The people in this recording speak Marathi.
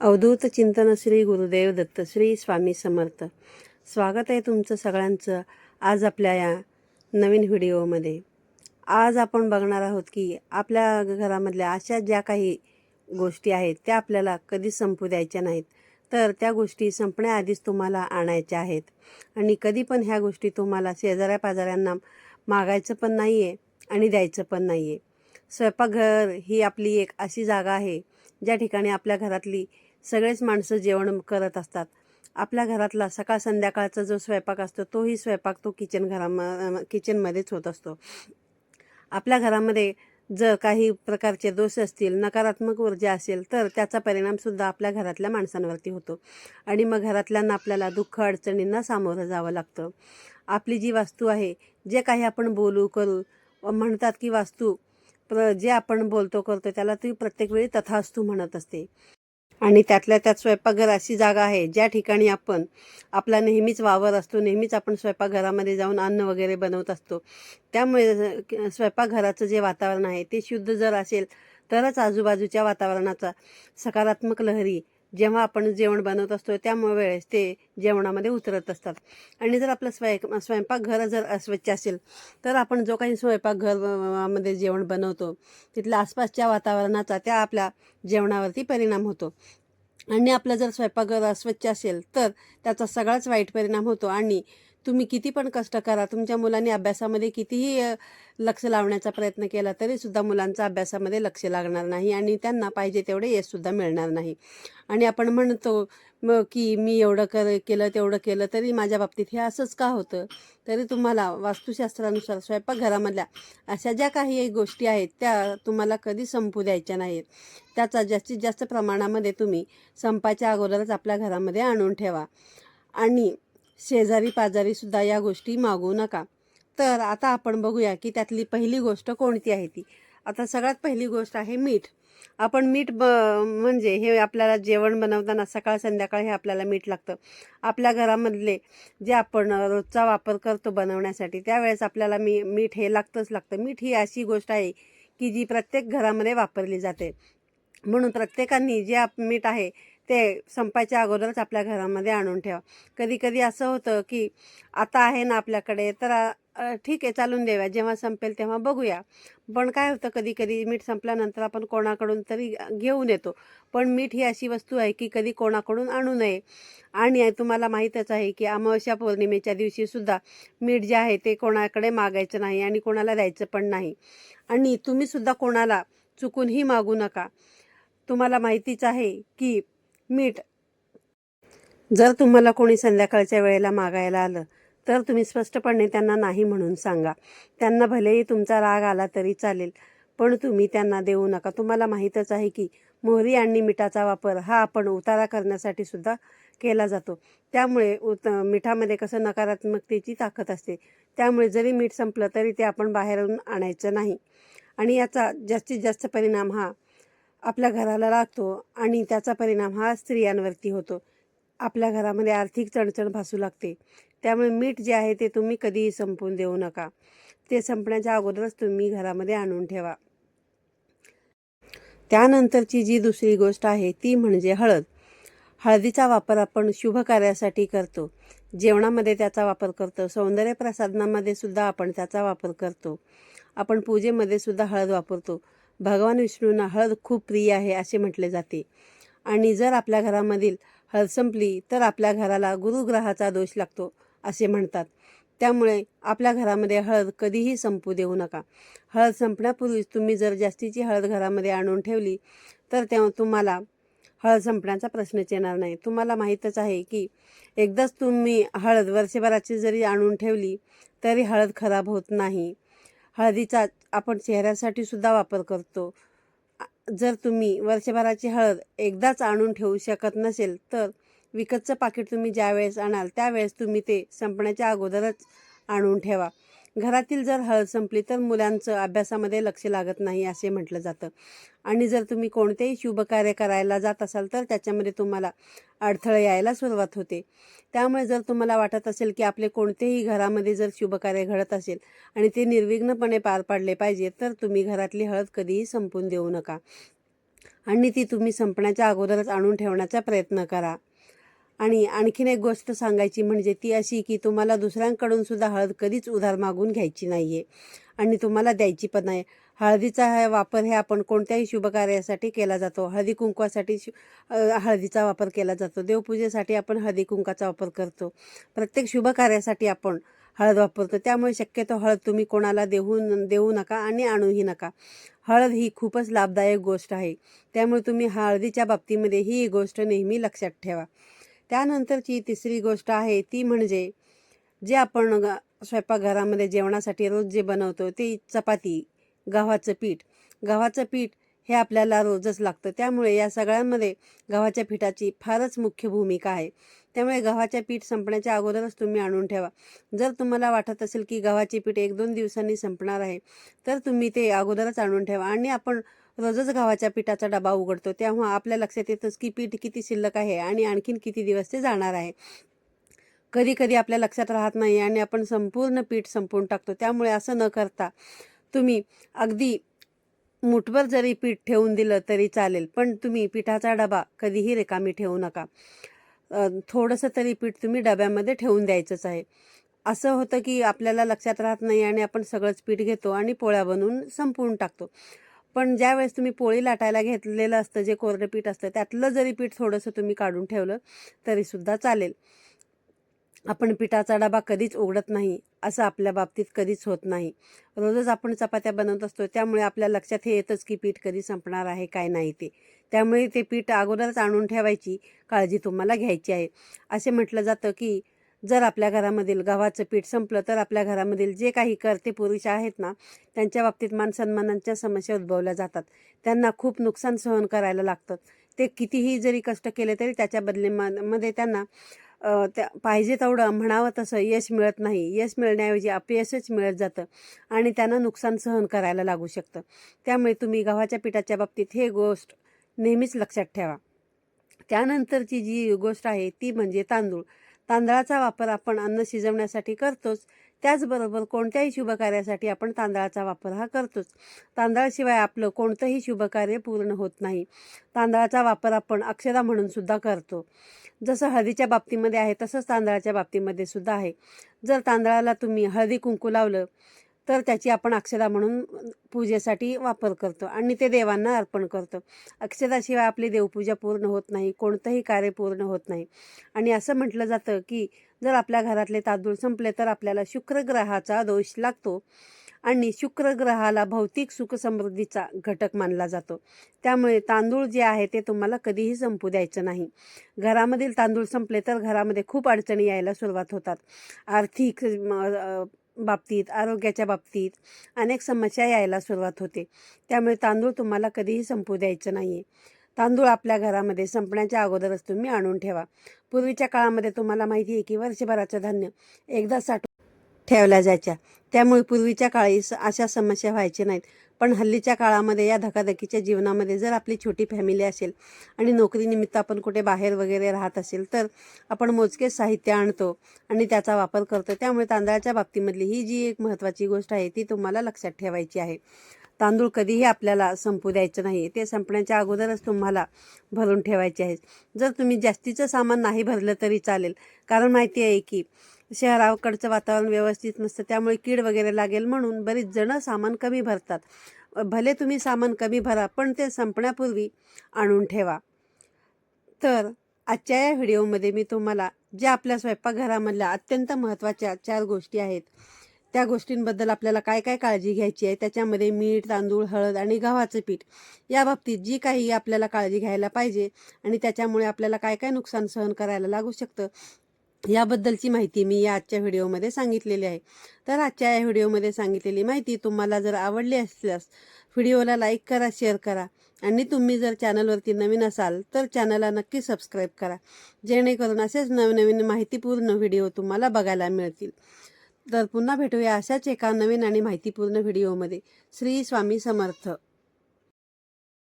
अवधूत चिंतन श्री गुरुदेव दत्त श्री स्वामी समर्थ. स्वागत आहे तुमचं सगळ्यांचं आज आपल्या या नवीन व्हिडिओमध्ये. आज आपण बघणार आहोत की आपल्या घरामधल्या अशा ज्या काही गोष्टी आहेत त्या आपल्याला कधी संपू द्यायच्या नाहीत. तर त्या गोष्टी संपण्याआधीच तुम्हाला आणायच्या आहेत. आणि कधी पण ह्या गोष्टी तुम्हाला शेजाऱ्या पाजाऱ्यांना मागायचं पण नाही आहे आणि द्यायचं पण नाही आहे स्वयंपाकघर ही आपली एक अशी जागा आहे ज्या ठिकाणी आपल्या घरातली सगळेच माणसं जेवण करत असतात. आपल्या घरातला सकाळ संध्याकाळचा जो स्वयंपाक असतो तोही स्वयंपाक तो किचन घराम किचनमध्येच होत असतो. आपल्या घरामध्ये जर काही प्रकारचे दोष असतील नकारात्मक ऊर्जा असेल तर त्याचा परिणामसुद्धा आपल्या घरातल्या माणसांवरती होतो. आणि मग घरातल्यांना आपल्याला दुःख अडचणींना सामोरं जावं लागतं. आपली जी वास्तू आहे जे काही आपण बोलू करू म्हणतात की वास्तू प्र जे आपण बोलतो करतो त्याला ती प्रत्येक वेळी तथास्तू म्हणत असते. आणि त्यातल्या त्यात स्वयंपाकघर अशी जागा आहे ज्या ठिकाणी आपण आपला नेहमीच वावर असतो नेहमीच आपण स्वयंपाकघरामध्ये जाऊन अन्न वगैरे बनवत असतो. त्यामुळे स्वयंपाकघराचं जे वातावरण आहे ते शुद्ध जर असेल तरच आजूबाजूच्या वातावरणाचा सकारात्मक लहरी जेव्हा आपण जेवण बनवत असतो त्यामुळे वेळेस ते जेवणामध्ये उतरत असतात. आणि जर आपलं स्वय स्वयंपाकघर जर अस्वच्छ असेल तर आपण जो काही स्वयंपाकघरमध्ये जेवण बनवतो तिथल्या आसपासच्या वातावरणाचा त्या आपल्या जेवणावरती परिणाम होतो. आणि आपलं जर स्वयंपाकघर अस्वच्छ असेल तर त्याचा सगळाच वाईट परिणाम होतो. आणि तुम्ही किती पण कष्ट करा तुमच्या मुलांनी अभ्यासामध्ये कितीही लक्ष लावण्याचा प्रयत्न केला तरीसुद्धा मुलांचा अभ्यासामध्ये लक्ष लागणार नाही आणि त्यांना पाहिजे तेवढे यशसुद्धा मिळणार नाही. आणि आपण म्हणतो मग की मी एवढं कर केलं तेवढं केलं तरी माझ्या बाबतीत हे असंच का होतं? तरी तुम्हाला वास्तुशास्त्रानुसार स्वयंपाकघरामधल्या अशा ज्या काही गोष्टी आहेत त्या तुम्हाला कधी संपू द्यायच्या नाहीत. त्याचा जास्तीत जास्त प्रमाणामध्ये तुम्ही संपाच्या अगोदरच आपल्या घरामध्ये आणून ठेवा. आणि शेजारी पाजारीसुद्धा या गोष्टी मागू नका. तर आता आपण बघूया की त्यातली पहिली गोष्ट कोणती आहे ती. आता सगळ्यात पहिली गोष्ट आहे मीठ. आपण मीठ ब म्हणजे हे आपल्याला जेवण बनवताना सकाळ संध्याकाळ हे आपल्याला मीठ लागतं. आपल्या घरामधले जे आपण रोजचा वापर करतो बनवण्यासाठी त्यावेळेस आपल्याला मी मीठ हे लागतंच लागतं. मीठ ही अशी गोष्ट आहे की जी प्रत्येक घरामध्ये वापरली जाते. म्हणून प्रत्येकाने जे आप मीठ आहे ते संपायच्या अगोदरच आपल्या घरामध्ये आणून ठेवा. कधी कधी असं होतं की आता आहे ना आपल्याकडे तर ठीक आहे चालून देऊया. जेव्हा संपेल तेव्हा बघूया. पण काय होतं कधी कधी मीठ संपल्यानंतर आपण कोणाकडून तरी घेऊन येतो. पण मीठ ही अशी वस्तू आहे की कधी कोणाकडून आणू नये. आणि तुम्हाला माहीतच आहे की अमावस्या पौर्णिमेच्या दिवशीसुद्धा मीठ जे आहे ते कोणाकडे मागायचं नाही आणि कोणाला द्यायचं पण नाही. आणि तुम्हीसुद्धा कोणाला चुकूनही मागू नका. तुम्हाला माहितीच आहे की मीठ. जर तुम्हाला कोणी संध्याकाळच्या वेळेला मागायला आलं तर तुम्ही स्पष्टपणे त्यांना नाही म्हणून सांगा. त्यांना भलेही तुमचा राग आला तरी चालेल पण तुम्ही त्यांना देऊ नका. तुम्हाला माहीतच आहे की मोहरी आणि मिठाचा वापर हा आपण उतारा करण्यासाठी सुद्धा केला जातो. त्यामुळे उत मिठामध्ये कसं नकारात्मकतेची ताकद असते त्यामुळे जरी मीठ संपलं तरी ते आपण बाहेरून आणायचं नाही. आणि याचा जास्तीत जास्त परिणाम हा आपल्या घराला लागतो आणि त्याचा परिणाम हा स्त्रियांवरती होतो. आपल्या घरामध्ये आर्थिक चणचण भासू लागते. त्यामुळे मीठ जे आहे ते तुम्ही कधीही संपवून देऊ नका. ते संपण्याच्या अगोदरच तुम्ही घरामध्ये आणून ठेवा. त्यानंतरची जी दुसरी गोष्ट आहे ती म्हणजे हळद. हळदीचा वापर आपण शुभ कार्यासाठी करतो. जेवणामध्ये त्याचा वापर करतो. सौंदर्य प्रसाधनामध्ये सुद्धा आपण त्याचा वापर करतो. आपण पूजेमध्ये सुद्धा हळद वापरतो. भगवान विष्णूंना हळद खूप प्रिय आहे असे म्हटले जाते. आणि जर आपल्या घरामधील हळद संपली तर आपल्या घराला गुरुग्रहाचा दोष लागतो असे म्हणतात. त्यामुळे आपल्या घरामध्ये हळद कधीही संपू देऊ नका. हळद संपण्यापूर्वीच तुम्ही जर जास्तीची हळद घरामध्ये आणून ठेवली तर तेव्हा तुम्हाला हळद संपण्याचा प्रश्नच येणार नाही. तुम्हाला माहीतच आहे की एकदाच तुम्ही हळद वर्षभराची जरी आणून ठेवली तरी हळद खराब होत नाही. हळदीचा आपण चेहऱ्यासाठी सुद्धा वापर करतो. जर तुम्ही वर्षभराची हळद एकदाच आणून ठेवू शकत नसेल तर विकतचं पाकिट तुम्ही ज्यावेळेस आणाल त्यावेळेस तुम्ही ते संपण्याच्या अगोदरच आणून ठेवा. घरातील जर हळद संपली तर मुलांचं अभ्यासामध्ये लक्ष लागत नाही असे म्हटलं जातं. आणि जर तुम्ही कोणतेही शुभकार्य करायला जात असाल तर त्याच्यामध्ये तुम्हाला अडथळे यायला सुरुवात होते. त्यामुळे जर तुम्हाला वाटत असेल की आपले कोणतेही घरामध्ये जर शुभकार्य घडत असेल आणि ते निर्विघ्नपणे पार पाडले पाहिजे तर तुम्ही घरातली हळद कधीही संपून देऊ नका. आणि ती तुम्ही संपण्याच्या अगोदरच आणून ठेवण्याचा प्रयत्न करा. आणि आणखीन एक गोष्ट सांगायची म्हणजे ती अशी की तुम्हाला दुसऱ्यांकडून सुद्धा हळद कधीच उधार मागून घ्यायची नाही आहे आणि तुम्हाला द्यायची पण नाही. हळदीचा हा वापर हे आपण कोणत्याही शुभकार्यासाठी केला जातो. हळदी कुंकवासाठी शु हळदीचा वापर केला जातो. देवपूजेसाठी आपण हळदी कुंकाचा वापर करतो. प्रत्येक शुभकार्यासाठी आपण हळद वापरतो. त्यामुळे शक्यतो हळद तुम्ही कोणाला देऊ देऊ नका आणि आणूही नका. हळद ही खूपच लाभदायक गोष्ट आहे. त्यामुळे तुम्ही हळदीच्या बाबतीमध्ये ही गोष्ट नेहमी लक्षात ठेवा. त्यानंतरची तिसरी गोष्ट आहे ती म्हणजे जे आपण ग- स्वयंपाकघरामध्ये जेवणासाठी रोज जे बनवतो ते चपाती गव्हाचं पीठ. गव्हाचं पीठ हे आपल्याला रोजच लागतं. त्यामुळे या सगळ्यांमध्ये गव्हाच्या पिठाची फारच मुख्य भूमिका आहे. त्यामुळे गव्हाच्या पीठ संपण्याच्या अगोदरच तुम्ही आणून ठेवा. जर तुम्हाला वाटत असेल की गव्हाचे पीठ एक दोन दिवसांनी संपणार आहे तर तुम्ही ते अगोदरच आणून ठेवा. आणि आपण रोजच गव्हाच्या पिठाचा डबा उघडतो. तेव्हा आपल्या लक्षात येतंच की पीठ किती शिल्लक आहे आणि आणखीन किती दिवस ते जाणार आहे. कधी कधी आपल्या लक्षात राहत नाही आणि आपण संपूर्ण पीठ संपवून टाकतो. त्यामुळे असं न करता तुम्ही अगदी मुठभर जरी पीठ ठेवून दिलं तरी चालेल पण तुम्ही पिठाचा डबा कधीही रिकामी ठेवू नका. थोडंसं तरी पीठ तुम्ही डब्यामध्ये ठेवून द्यायचंच आहे. असं होतं की आपल्याला लक्षात राहत नाही आणि आपण सगळंच पीठ घेतो आणि पोळ्या बनवून संपवून टाकतो. पण ज्या वेळेस तुम्ही पोळी लाटायला घेतलेलं असतं जे कोरडं पीठ असतं त्यातलं जरी पीठ थोडंसं तुम्ही काढून ठेवलं तरीसुद्धा चालेल. आपण पिठाचा डबा कधीच उघडत नाही असं आपल्या बाबतीत कधीच होत नाही. रोजच आपण चपात्या बनवत असतो त्यामुळे आपल्या लक्षात हे येतंच की पीठ कधी संपणार आहे काय नाही ते. त्यामुळे ते पीठ अगोदरच आणून ठेवायची काळजी तुम्हाला घ्यायची आहे. असे म्हटलं जातं की जर आपल्या घरामधील गव्हाचं पीठ संपलं तर आपल्या घरामधील जे काही करते पुरुष आहेत ना त्यांच्या बाबतीत मान सन्मानांच्या समस्या उद्भवल्या जातात. त्यांना खूप नुकसान सहन करायला लागतं. ते कितीही जरी कष्ट केले तरी त्याच्या बदलेमध्ये त्यांना त्या पाहिजे तेवढं म्हणावं तसं यश मिळत नाही. यश मिळण्याऐवजी अपयशच मिळत जातं आणि त्यांना नुकसान सहन करायला लागू शकतं. त्यामुळे तुम्ही गव्हाच्या पिठाच्या बाबतीत हे गोष्ट नेहमीच लक्षात ठेवा. त्यानंतरची जी गोष्ट आहे ती म्हणजे तांदूळ. तांदळाचा वापर आपण अन्न शिजवण्यासाठी करतोच. त्याचबरोबर कोणत्याही शुभकार्यासाठी आपण तांदळाचा वापर हा करतोच. तांदळाशिवाय आपलं कोणतंही शुभकार्य पूर्ण होत नाही. तांदळाचा वापर आपण अक्षरा म्हणून सुद्धा करतो. जसं हळदीच्या बाबतीमध्ये आहे तसंच तांदळाच्या बाबतीमध्ये सुद्धा आहे. जर तांदळाला तुम्ही हळदी कुंकू लावलं तर त्याची आपण अक्षदा म्हणून पूजेसाठी वापर करतो आणि ते देवांना अर्पण करतो. अक्षदाशिवाय आपली देवपूजा पूर्ण होत नाही कोणतंही कार्य पूर्ण होत नाही. आणि असं म्हटलं जातं की जर आपल्या घरातले तांदूळ संपले तर आपल्याला शुक्रग्रहाचा दोष लागतो आणि शुक्रग्रहाला भौतिक सुख समृद्धीचा घटक मानला जातो. त्यामुळे तांदूळ जे आहे ते तुम्हाला कधीही संपू द्यायचं नाही. घरामधील तांदूळ संपले तर घरामध्ये खूप अडचणी यायला सुरुवात होतात. आर्थिक बाबतीत आरोग्याच्या बाबतीत अनेक समस्या यायला सुरुवात होते. त्यामुळे तांदूळ तुम्हाला कधीही संपू द्यायचं नाही आहे तांदूळ आपल्या घरामध्ये संपण्याच्या अगोदरच तुम्ही आणून ठेवा. पूर्वीच्या काळामध्ये तुम्हाला माहिती आहे की वर्षभराचं धान्य एकदा साठवून ठेवल्या जायच्या. त्यामुळे पूर्वीच्या काळी स- अशा समस्या व्हायच्या नाहीत. पण हल्लीच्या काळामध्ये या धकाधकीच्या जीवनामध्ये जर आपली छोटी फॅमिली असेल आणि नोकरीनिमित्त आपण कुठे बाहेर वगैरे राहत असेल तर आपण मोजकेच साहित्य आणतो आणि त्याचा वापर करतो. त्यामुळे तांदळाच्या बाबतीमधली ही जी एक महत्त्वाची गोष्ट आहे ती तुम्हाला लक्षात ठेवायची आहे. तांदूळ कधीही आपल्याला संपू द्यायचं नाही. ते संपण्याच्या अगोदरच तुम्हाला भरून ठेवायचे आहे जर तुम्ही जास्तीचं सामान नाही भरलं तरी चालेल. कारण माहिती आहे की शहराकडचं वातावरण व्यवस्थित नसतं त्यामुळे कीड वगैरे लागेल म्हणून बरीच जणं सामान कमी भरतात. भले तुम्ही सामान कमी भरा पण ते संपण्यापूर्वी आणून ठेवा. तर आजच्या या व्हिडिओमध्ये मी तुम्हाला ज्या आपल्या स्वयंपाकघरामधल्या अत्यंत महत्त्वाच्या चार गोष्टी आहेत त्या गोष्टींबद्दल आपल्याला काय काय काळजी घ्यायची आहे त्याच्यामध्ये मीठ तांदूळ हळद आणि गव्हाचं पीठ या बाबतीत जी काही आपल्याला काळजी घ्यायला पाहिजे आणि त्याच्यामुळे आपल्याला काय काय नुकसान सहन करायला लागू शकतं याबद्दलची माहिती मी या आजच्या व्हिडिओमध्ये सांगितलेली आहे. तर आजच्या या व्हिडिओमध्ये सांगितलेली माहिती तुम्हाला जर आवडली असल्यास व्हिडिओला लाईक करा शेअर करा आणि तुम्ही जर चॅनलवरती नवीन असाल तर चॅनलला नक्की सबस्क्राईब करा. जेणेकरून असेच नवनवीन माहितीपूर्ण व्हिडिओ तुम्हाला बघायला मिळतील. तर पुन्हा भेटूया अशाच एका नवीन आणि माहितीपूर्ण व्हिडिओमध्ये. श्री स्वामी समर्थ.